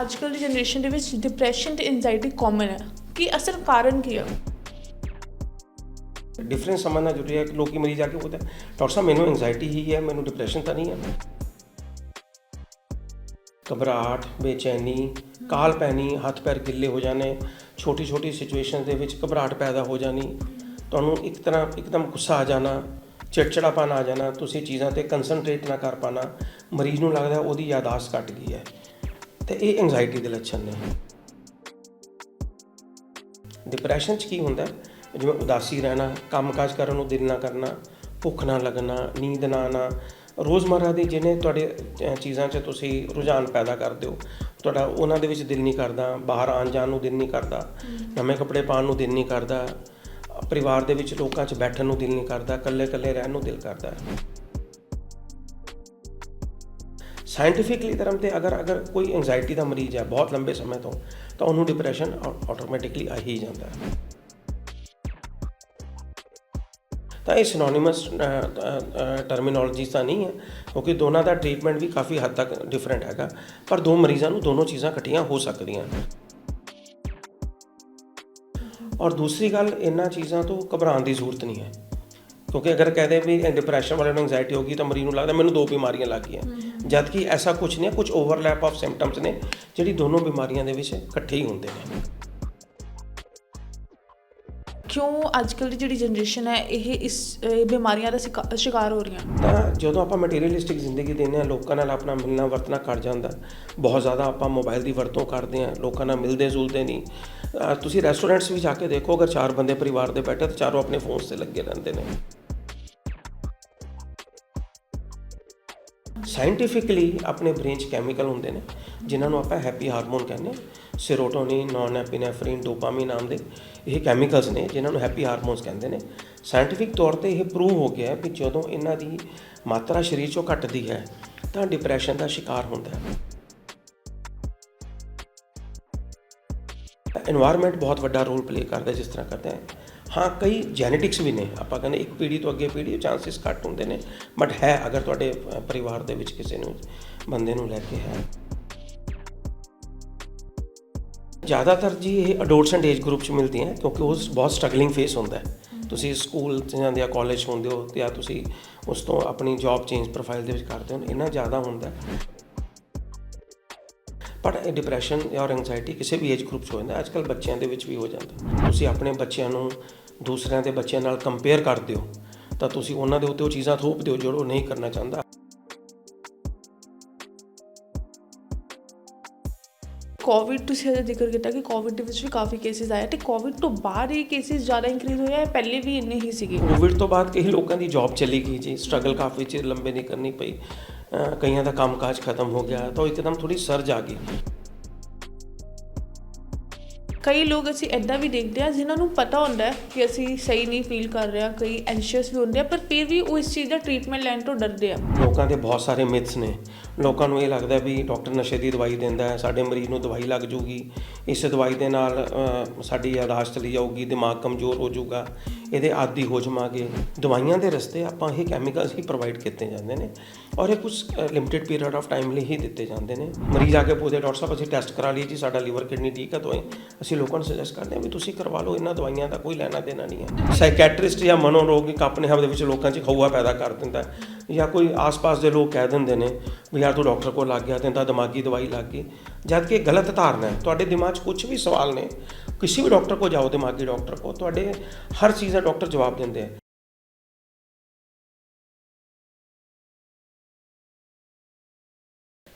ਅੱਜ ਕੱਲ੍ਹ ਦੀ ਜਨਰੇਸ਼ਨ ਦੇ ਵਿੱਚ ਡਿਪਰੈਸ਼ਨ ਤੇ ਐਂਜ਼ਾਈਟੀ ਕਾਮਨ ਹੈ। ਕੀ ਅਸਲ ਕਾਰਨ ਕੀ ਹੈ ਡਿਫਰੈਂਸ ਸਮਝਣਾ ਜ਼ਰੂਰੀ ਹੈ ਕਿ ਲੋਕੀ ਮਰੀਜ਼ ਜਾ ਕੇ ਪੁੱਛਦੇ ਡਾਕਟਰ ਸਾਹਿਬ, ਮੈਨੂੰ ਐਂਜ਼ਾਈਟੀ ਹੀ ਹੈ, ਮੈਨੂੰ ਡਿਪਰੈਸ਼ਨ ਤਾਂ ਨਹੀਂ ਹੈ। ਘਬਰਾਹਟ, ਬੇਚੈਨੀ, ਕਾਲ ਪੈਣੀ, ਹੱਥ ਪੈਰ ਗਿੱਲੇ ਹੋ ਜਾਣੇ ਛੋਟੀ ਛੋਟੀ ਸਿਚੁਏਸ਼ਨ ਦੇ ਵਿੱਚ ਘਬਰਾਹਟ ਪੈਦਾ ਹੋ ਜਾਣੀ, ਤੁਹਾਨੂੰ ਇੱਕ ਤਰ੍ਹਾਂ ਇੱਕਦਮ ਗੁੱਸਾ ਆ ਜਾਣਾ, ਚਿੜਚਿੜਾਪਨ ਆ ਜਾਣਾ, ਤੁਸੀਂ ਚੀਜ਼ਾਂ ਤੇ ਕਨਸੈਂਟਰੇਟ ਨਾ ਕਰ ਪਾਣਾ ਮਰੀਜ਼ ਨੂੰ ਲੱਗਦਾ ਉਹਦੀ ਯਾਦਾਸ਼ਤ ਘਟ ਗਈ ਹੈ। ਤੇ ਇਹ ਐਂਜ਼ਾਈਟੀ ਦੇ ਲੱਛਣ ਨੇ। ਡਿਪਰੈਸ਼ਨ 'ਚ ਕੀ ਹੁੰਦਾ? ਜਿਵੇਂ ਉਦਾਸੀ ਰਹਿਣਾ ਕੰਮਕਾਜ ਕਰਨ ਨੂੰ ਦਿਲ ਨਾ ਕਰਨਾ ਭੁੱਖ ਨਾ ਲੱਗਣਾ ਨੀਂਦ ਨਾ ਆਉਣਾ। ਰੋਜ਼ਮਰਰਾ ਦੀ ਜਿਹਨੇ ਤੁਹਾਡੇ ਚੀਜ਼ਾਂ 'ਚ ਤੁਸੀਂ ਰੁਝਾਨ ਪੈਦਾ ਕਰਦੇ ਹੋ ਤੁਹਾਡਾ ਉਹਨਾਂ ਦੇ ਵਿੱਚ ਦਿਲ ਨਹੀਂ ਕਰਦਾ ਬਾਹਰ ਆਉਣ ਜਾਣ ਨੂੰ ਦਿਲ ਨਹੀਂ ਕਰਦਾ ਨਵੇਂ ਕੱਪੜੇ ਪਾਉਣ ਨੂੰ ਦਿਲ ਨਹੀਂ ਕਰਦਾ ਪਰਿਵਾਰ ਦੇ ਵਿੱਚ ਲੋਕਾਂ 'ਚ ਬੈਠਣ ਨੂੰ ਦਿਲ ਨਹੀਂ ਕਰਦਾ ਇਕੱਲੇ ਇਕੱਲੇ ਰਹਿਣ ਨੂੰ ਦਿਲ ਕਰਦਾ। ਸਾਇੰਟੀਫਿਕਲੀ ਧਰਮ ਤੇ ਅਗਰ ਅਗਰ ਕੋਈ ਐਂਜ਼ਾਈਟੀ ਦਾ ਮਰੀਜ਼ ਹੈ, ਬਹੁਤ ਲੰਬੇ ਸਮੇਂ ਤੋਂ, ਤਾਂ ਉਹਨੂੰ ਡਿਪਰੈਸ਼ਨ ਆਟੋਮੈਟਿਕਲੀ ਆ ਹੀ ਜਾਂਦਾ ਹੈ। ਤਾਂ ਇਹ ਸਿਨੋਨਿਮਸ ਟਰਮੀਨੋਲੋਜੀ ਤਾਂ ਨਹੀਂ ਹੈ, ਕਿਉਂਕਿ ਦੋਨਾਂ ਦਾ ਟ੍ਰੀਟਮੈਂਟ ਵੀ ਕਾਫੀ ਹੱਦ ਤੱਕ ਡਿਫਰੈਂਟ ਹੈਗਾ, ਪਰ ਦੋ ਮਰੀਜ਼ਾਂ ਨੂੰ ਦੋਨੋਂ ਚੀਜ਼ਾਂ ਇਕੱਠੀਆਂ ਹੋ ਸਕਦੀਆਂ ਔਰ ਦੂਸਰੀ ਗੱਲ, ਇਹਨਾਂ ਚੀਜ਼ਾਂ ਤੋਂ ਘਬਰਾਉਣ ਦੀ ਜ਼ਰੂਰਤ ਨਹੀਂ ਹੈ, ਕਿਉਂਕਿ ਅਗਰ ਕਹਦੇ ਵੀ ਡਿਪਰੈਸ਼ਨ ਵਾਲੇ ਨੂੰ ਐਂਜ਼ਾਈਟੀ ਹੋਗੀ ਤਾਂ ਮਰੀਜ਼ ਨੂੰ ਲੱਗਦਾ ਮੈਨੂੰ ਦੋ ਬਿਮਾਰੀਆਂ ਲੱਗ ਗਈਆਂ। ਜਦ ਕਿ ਐਸਾ ਕੁਝ ਨਹੀਂ ਕੁਝ ਓਵਰਲੈਪ ਆਫ ਸਿੰਪਟਮਸ ਨੇ ਜਿਹੜੀ ਦੋਨੋਂ ਬਿਮਾਰੀਆਂ ਦੇ ਵਿੱਚ ਇਕੱਠੇ ਹੀ ਹੁੰਦੇ ਨੇ। ਕਿਉਂ ਅੱਜ ਕੱਲ੍ਹ ਦੀ ਜਿਹੜੀ ਜਨਰੇਸ਼ਨ ਹੈ ਇਹ ਇਸ ਬਿਮਾਰੀਆਂ ਦਾ ਸ਼ਿਕਾ- ਸ਼ਿਕਾਰ ਹੋ ਰਹੀਆਂ? ਤਾਂ ਜਦੋਂ ਆਪਾਂ ਮਟੀਰੀਅਲਿਸਟਿਕ ਜ਼ਿੰਦਗੀ ਦਿੰਦੇ ਹਾਂ ਲੋਕਾਂ ਨਾਲ ਆਪਣਾ ਮਿਲਣਾ ਵਰਤਣਾ ਘੱਟ ਜਾਂਦਾ। ਬਹੁਤ ਜ਼ਿਆਦਾ ਆਪਾਂ ਮੋਬਾਈਲ ਦੀ ਵਰਤੋਂ ਕਰਦੇ ਹਾਂ ਲੋਕਾਂ ਨਾਲ ਮਿਲਦੇ ਜੁਲਦੇ ਨਹੀਂ। ਤੁਸੀਂ ਰੈਸਟੋਰੈਂਟਸ ਵੀ ਜਾ ਕੇ ਦੇਖੋ ਅਗਰ ਚਾਰ ਬੰਦੇ ਪਰਿਵਾਰ ਦੇ ਬੈਠੇ ਤਾਂ ਚਾਰੋਂ ਆਪਣੇ ਫੋਨਸ ਤੇ ਲੱਗੇ ਰਹਿੰਦੇ ਨੇ। ਸਾਇੰਟੀਫਿਕਲੀ ਆਪਣੇ ਬ੍ਰੇਨ 'ਚ ਕੈਮੀਕਲ ਹੁੰਦੇ ਨੇ, ਜਿਨ੍ਹਾਂ ਨੂੰ ਆਪਾਂ ਹੈਪੀ ਹਾਰਮੋਨ ਕਹਿੰਦੇ ਸੇਰੋਟੋਨਿਨ ਨੌਨ ਐਪੀਨੇਫ੍ਰਿਨ ਡੋਪਾਮਾਈਨ ਨਾਮ ਦੇ ਇਹ ਕੈਮੀਕਲਸ ਨੇ, ਜਿਨ੍ਹਾਂ ਨੂੰ ਹੈਪੀ ਹਾਰਮੋਨਸ ਕਹਿੰਦੇ ਨੇ। ਸਾਇੰਟੀਫਿਕ ਤੌਰ ਤੇ ਇਹ ਪ੍ਰੂਵ ਹੋ ਗਿਆ ਹੈ ਕਿ ਜਦੋਂ ਇਹਨਾਂ ਦੀ ਮਾਤਰਾ ਸਰੀਰ 'ਚੋਂ ਘਟਦੀ ਹੈ, ਤਾਂ ਡਿਪਰੈਸ਼ਨ ਦਾ ਸ਼ਿਕਾਰ ਹੁੰਦਾ ਹੈ। এনवायरमेंट ਬਹੁਤ ਵੱਡਾ ਰੋਲ ਪਲੇ ਕਰਦਾ ਜਿਸ ਤਰ੍ਹਾਂ ਕਰਦਾ ਹੈ। ਹਾਂ, ਕਈ ਜੈਨੇਟਿਕਸ ਵੀ ਨੇ। ਆਪਾਂ ਕਹਿੰਦੇ ਇੱਕ ਪੀੜ੍ਹੀ ਤੋਂ ਅੱਗੇ ਪੀੜ੍ਹੀ ਚਾਂਸਸ ਘੱਟ ਹੁੰਦੇ ਨੇ। ਬਟ ਹੈ, ਅਗਰ ਤੁਹਾਡੇ ਪਰਿਵਾਰ ਦੇ ਵਿੱਚ ਕਿਸੇ ਨੂੰ, ਬੰਦੇ ਨੂੰ ਲੈ ਕੇ ਹੈ। ਜ਼ਿਆਦਾਤਰ ਜੀ ਇਹ ਅਡੋਲਸੈਂਟ ਏਜ ਗਰੁੱਪ ਚ ਮਿਲਦੀਆਂ ਹੈ, ਕਿਉਂਕਿ ਉਸ ਬਹੁਤ ਸਟਰਗਲਿੰਗ ਫੇਸ ਹੁੰਦਾ ਹੈ। ਤੁਸੀਂ ਸਕੂਲ ਚ ਜਾਂਦੇ ਆ ਕਾਲਜ ਹੁੰਦੇ ਹੋ ਤੇ ਜਾਂ ਤੁਸੀਂ ਉਸ ਤੋਂ ਆਪਣੀ ਜੌਬ ਚੇਂਜ ਪ੍ਰੋਫਾਈਲ ਦੇ ਵਿੱਚ ਕਰਦੇ ਹੋ ਇੰਨਾ ਜ਼ਿਆਦਾ ਹੁੰਦਾ ਪਰ ਇਹ ਡਿਪਰੈਸ਼ਨ ਔਰ ਐਂਜ਼ਾਈਟੀ ਕਿਸੇ ਵੀ ਏਜ ਗਰੁੱਪ 'ਚ ਹੋ ਜਾਂਦਾ ਅੱਜ ਕੱਲ ਬੱਚਿਆਂ ਦੇ ਵਿੱਚ ਵੀ ਹੋ ਜਾਂਦਾ ਤੁਸੀਂ ਆਪਣੇ ਬੱਚਿਆਂ ਨੂੰ ਦੂਸਰਿਆਂ ਦੇ ਬੱਚਿਆਂ ਨਾਲ ਕੰਪੇਅਰ ਕਰਦੇ ਹੋ ਤਾਂ ਤੁਸੀਂ ਉਹਨਾਂ ਦੇ ਉੱਤੇ ਉਹ ਚੀਜ਼ਾਂ ਥੋਪਦੇ ਹੋ ਜੋ ਉਹ ਨਹੀਂ ਕਰਨਾ ਚਾਹੁੰਦਾ। ਕੋਵਿਡ ਤੁਸੀਂ ਹਜੇ ਜ਼ਿਕਰ ਕੀਤਾ ਕਿ ਕੋਵਿਡ ਦੇ ਵਿੱਚ ਵੀ ਕਾਫੀ ਕੇਸਿਸ ਆਏ ਤੇ ਕੋਵਿਡ ਤੋਂ ਬਾਅਦ ਇਹ ਕੇਸਿਸ ਜ਼ਿਆਦਾ ਇੰਕਰੀਜ਼ ਹੋਇਆ ਹੈ ਪਹਿਲੇ ਵੀ ਇੰਨੇ ਹੀ ਸੀਗੇ। ਕੋਵਿਡ ਤੋਂ ਬਾਅਦ ਕਈ ਲੋਕਾਂ ਦੀ ਜੌਬ ਚਲੀ ਗਈ ਜੀ। ਸਟਰਗਲ ਕਾਫੀ ਚਿਰ ਲੰਬੇ ਨਹੀਂ ਕਰਨੀ ਪਈ। ਕਈਆਂ ਦਾ ਕੰਮਕਾਜ ਖਤਮ ਹੋ ਗਿਆ ਤਾਂ ਇੱਕਦਮ ਥੋੜੀ ਸਰਜ ਆ ਗਈ। ਕਈ ਲੋਕ ਅਸੀਂ ਐਦਾਂ ਵੀ ਦੇਖਦੇ ਆ ਜਿਨ੍ਹਾਂ ਨੂੰ ਪਤਾ ਹੁੰਦਾ ਹੈ ਕਿ ਅਸੀਂ ਸਹੀ ਨਹੀਂ ਫੀਲ ਕਰ ਰਹੇ ਹਾਂ ਕਈ ਐਂਸ਼ੀਅਸ ਵੀ ਹੁੰਦੇ ਆ ਪਰ ਫਿਰ ਵੀ ਉਹ ਇਸ ਚੀਜ਼ ਦਾ ਟ੍ਰੀਟਮੈਂਟ ਲੈਣ ਤੋਂ ਡਰਦੇ ਆ। ਲੋਕਾਂ ਦੇ ਬਹੁਤ ਸਾਰੇ ਮਿਥਸ ਨੇ। ਲੋਕਾਂ ਨੂੰ ਇਹ ਲੱਗਦਾ ਵੀ ਡਾਕਟਰ ਨਸ਼ੇ ਦੀ ਦਵਾਈ ਦਿੰਦਾ ਹੈ, ਸਾਡੇ ਮਰੀਜ਼ ਨੂੰ ਦਵਾਈ ਲੱਗ ਜੂਗੀ। ਇਸ ਦਵਾਈ ਦੇ ਨਾਲ ਸਾਡੀ ਯਾਦਾਸ਼ਤ ਚਲੀ ਜਾਊਗੀ, ਦਿਮਾਗ ਕਮਜ਼ੋਰ ਹੋ ਜਾਊਗਾ ਇਹਦੇ ਆਦੀ ਹੋ ਜਾਵਾਂਗੇ ਦਵਾਈਆਂ ਦੇ ਰਸਤੇ ਆਪਾਂ ਇਹ ਕੈਮੀਕਲਸ ਹੀ ਪ੍ਰੋਵਾਈਡ ਕੀਤੇ ਜਾਂਦੇ ਨੇ ਔਰ ਇਹ ਕੁਝ ਲਿਮਿਟਿਡ ਪੀਰੀਅਡ ਆਫ ਟਾਈਮ ਲਈ ਹੀ ਦਿੱਤੇ ਜਾਂਦੇ ਨੇ। ਮਰੀਜ਼ ਆ ਕੇ ਪੁੱਛਦੇ, ਡਾਕਟਰ ਸਾਹਿਬ, ਅਸੀਂ ਟੈਸਟ ਕਰਾ ਲਈ ਜੀ, ਸਾਡਾ ਲੀਵਰ ਕਿਡਨੀ ਠੀਕ ਹੈ ਤਾਂ ਅਸੀਂ ਲੋਕਾਂ ਨੂੰ ਸੁਜੈਸਟ ਕਰਦੇ ਹਾਂ ਵੀ ਤੁਸੀਂ ਕਰਵਾ ਲਓ, ਇਹਨਾਂ ਦਵਾਈਆਂ ਦਾ ਕੋਈ ਲੈਣਾ ਦੇਣਾ ਨਹੀਂ ਹੈ। ਸਾਈਕੈਟ੍ਰਿਸਟ ਜਾਂ ਮਨੋਰੋਗਿਕ ਆਪਣੇ ਆਪ ਦੇ ਵਿੱਚ ਲੋਕਾਂ 'ਚ ਖੌਆ ਪੈਦਾ ਕਰ ਦਿੰਦਾ ਹੈ। ਜਾਂ ਕੋਈ ਆਸ-ਪਾਸ ਦੇ ਲੋਕ ਕਹਿ ਦਿੰਦੇ ਨੇ ਵੀ ਯਾਰ ਤੂੰ ਡਾਕਟਰ ਕੋਲ ਲੱਗ ਗਿਆ, ਤੈਨੂੰ ਤਾਂ ਦਿਮਾਗੀ ਦਵਾਈ ਲੱਗ ਗਈ। ਜਦ ਕਿ ਇਹ ਗਲਤ ਧਾਰਨਾ ਹੈ। ਤੁਹਾਡੇ ਦਿਮਾਗ 'ਚ ਕੁਝ ਵੀ ਸਵਾਲ ਨੇ, ਕਿਸੇ ਵੀ ਡਾਕਟਰ ਕੋਲ ਜਾਓ, ਦਿਮਾਗੀ ਡਾਕਟਰ ਕੋਲ, ਤੁਹਾਡੇ ਹਰ ਚੀਜ਼ ਦਾ ਡਾਕਟਰ ਜਵਾਬ ਦਿੰਦੇ ਆ।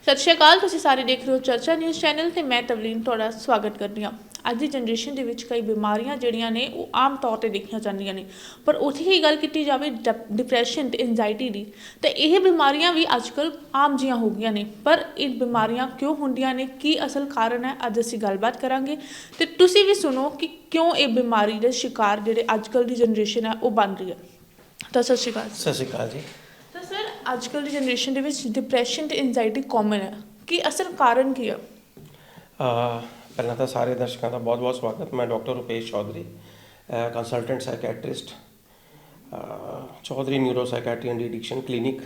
ਸਤਿ ਸ਼੍ਰੀ ਅਕਾਲ, ਤੁਸੀਂ ਸਾਰੇ ਦੇਖ ਰਹੇ ਹੋ ਚਰਚਾ ਨਿਊਜ਼ ਚੈਨਲ ਤੇ ਮੈਂ ਤਵਲੀਨ ਤੁਹਾਡਾ ਸਵਾਗਤ ਕਰਦੀ ਹਾਂ। ਅੱਜ ਦੀ ਜਨਰੇਸ਼ਨ ਦੇ ਵਿੱਚ ਕਈ ਬਿਮਾਰੀਆਂ ਜਿਹੜੀਆਂ ਨੇ, ਉਹ ਆਮ ਤੌਰ ਤੇ ਦੇਖੀਆਂ ਜਾਂਦੀਆਂ ਨੇ। ਪਰ ਉੱਥੇ ਹੀ ਗੱਲ ਕੀਤੀ ਜਾਵੇ ਡਿਪਰੈਸ਼ਨ ਤੇ ਐਂਜ਼ਾਈਟੀ ਦੀ, ਤੇ ਇਹ ਬਿਮਾਰੀਆਂ ਵੀ ਅੱਜਕੱਲ ਆਮ ਜੀਆਂ ਹੋ ਗਈਆਂ ਨੇ। ਪਰ ਇਹ ਬਿਮਾਰੀਆਂ ਕਿਉਂ ਹੁੰਦੀਆਂ ਨੇ? ਕੀ ਅਸਲ ਕਾਰਨ ਹੈ? ਅੱਜ ਅਸੀਂ ਗੱਲਬਾਤ ਕਰਾਂਗੇ। ਤੇ ਤੁਸੀਂ ਵੀ ਸੁਣੋ ਕਿ ਕਿਉਂ ਇਹ ਬਿਮਾਰੀ ਦੇ ਸ਼ਿਕਾਰ ਜਿਹੜੇ ਅੱਜਕੱਲ ਦੀ ਜਨਰੇਸ਼ਨ ਹੈ, ਉਹ ਬਣ ਰਹੀ ਹੈ। ਤਾਂ ਸਤਿ ਸ਼੍ਰੀ ਅਕਾਲ। ਸਤਿ ਸ਼੍ਰੀ ਅਕਾਲ ਜੀ। ਅੱਜ ਕੱਲ੍ਹ ਦੀ ਜਨਰੇਸ਼ਨ ਦੇ ਵਿੱਚ ਡਿਪਰੈਸ਼ਨ ਤੇ ਐਂਜ਼ਾਈਟੀ ਕਾਮਨ ਹੈ। ਕੀ ਅਸਲ ਕਾਰਨ ਕੀ ਹੈ ਅਹ ਪਹਿਲਾਂ ਤਾਂ ਸਾਰੇ ਦਰਸ਼ਕਾਂ ਦਾ ਬਹੁਤ-ਬਹੁਤ ਸਵਾਗਤ। ਮੈਂ doctor Rupesh Chaudhary consultant psychiatrist Chaudhary neuro psychiatry and addiction clinic